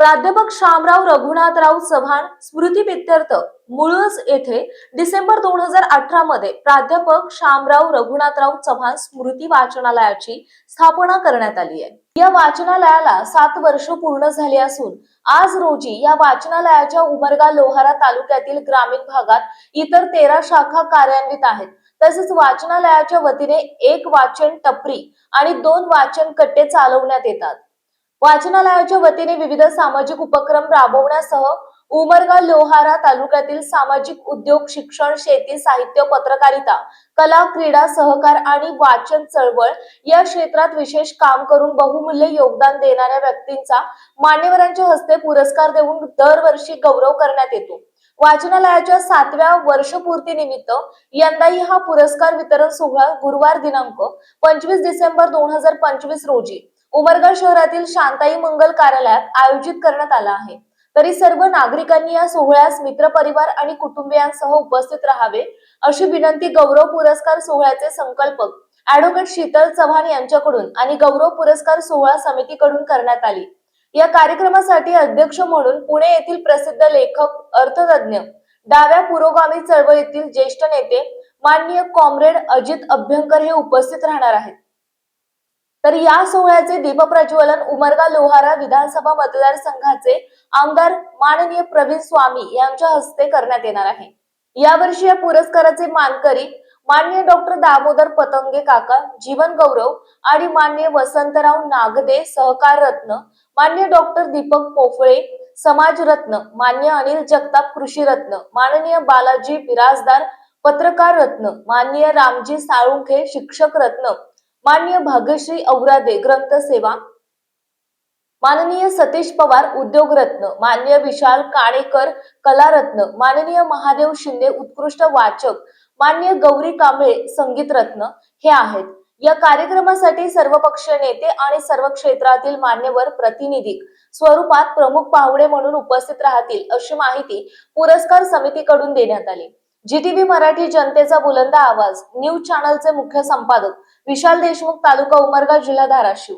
प्राध्यापक शामराव रघुनाथराव चव्हाण स्मृती प्रित्यर्थ मुळज येथे डिसेंबर दोन हजार अठरा मध्ये प्राध्यापक शामराव रघुनाथराव चव्हाण स्मृती वाचनालयाची स्थापना करण्यात आली आहे. या वाचनालयाला सात वर्ष पूर्ण झाली असून आज रोजी या वाचनालयाच्या उमरगा लोहारा तालुक्यातील ग्रामीण भागात इतर तेरा शाखा कार्यान्वित आहेत. तसेच वाचनालयाच्या वतीने एक वाचन टपरी आणि दोन वाचन कट्टे चालवण्यात येतात. वाचनालयाच्या वतीने विविध सामाजिक उपक्रम राबवण्यासह उमरगा लोहारा तालुक्यातील सामाजिक उद्योग शिक्षण शेती साहित्य पत्रकारिता कला क्रीडा सहकार आणि वाचन चळवळ या क्षेत्रात विशेष काम करून बहुमूल्य योगदान देणाऱ्या व्यक्तींचा मान्यवरांच्या हस्ते पुरस्कार देऊन दरवर्षी गौरव करण्यात येतो. वाचनालयाच्या सातव्या वर्षपूर्ती निमित्त यंदाही हा पुरस्कार वितरण सोहळा गुरुवार दिनांक पंचवीस डिसेंबर दोन हजार पंचवीस रोजी उमरगा शहरातील शांताई मंगल कार्यालयात आयोजित करण्यात आला आहे. तरी सर्व नागरिकांनी या सोहळ्यास मित्रपरिवार आणि कुटुंबियांसह उपस्थित राहावे अशी विनंती गौरव पुरस्कार सोहळ्याचे संकल्पक ऍडव्होकेट शीतल चव्हाण यांच्याकडून आणि गौरव पुरस्कार सोहळा समितीकडून करण्यात आली. या कार्यक्रमासाठी अध्यक्ष म्हणून पुणे येथील प्रसिद्ध लेखक अर्थतज्ञ डाव्या पुरोगामी चळवळीतील ज्येष्ठ नेते माननीय कॉम्रेड अजित अभ्यंकर हे उपस्थित राहणार आहेत. तर या सोहळ्याचे दीपप्रज्वलन उमरगा लोहारा विधानसभा मतदारसंघाचे आमदार माननीय प्रवीण स्वामी यांच्या हस्ते करण्यात येणार आहे. यावर्षी या पुरस्काराचे मानकरी मान्य डॉक्टर दामोदर पतंगे काका जीवन गौरव आणि मान्य वसंतराव नागदे सहकार रत्न मान्य डॉक्टर दीपक पोफळे समाज रत्न मान्य अनिल जगताप कृषी रत्न माननीय बालाजी बिराजदार पत्रकार रत्न माननीय रामजी साळुंखे शिक्षक रत्न माननीय भाग्यश्री औरादे ग्रंथ सेवा. माननीय सतीश पवार उद्योग रत्न माननीय विशाल काणेकर कलारत्न. माननीय महादेव शिंदे उत्कृष्ट वाचक. माननीय गौरी कांबळे संगीतरत्न. हे आहेत. या कार्यक्रमासाठी सर्वपक्षीय नेते आणि सर्व क्षेत्रातील मान्यवर प्रतिनिधी स्वरूपात प्रमुख पाहुणे म्हणून उपस्थित राहतील अशी माहिती पुरस्कार समितीकडून देण्यात आली. जीटीव्ही मराठी जनतेचा बुलंद आवाज न्यूज चॅनलचे मुख्य संपादक विशाल देशमुख तालुका उमरगा जिल्हा धाराशिव.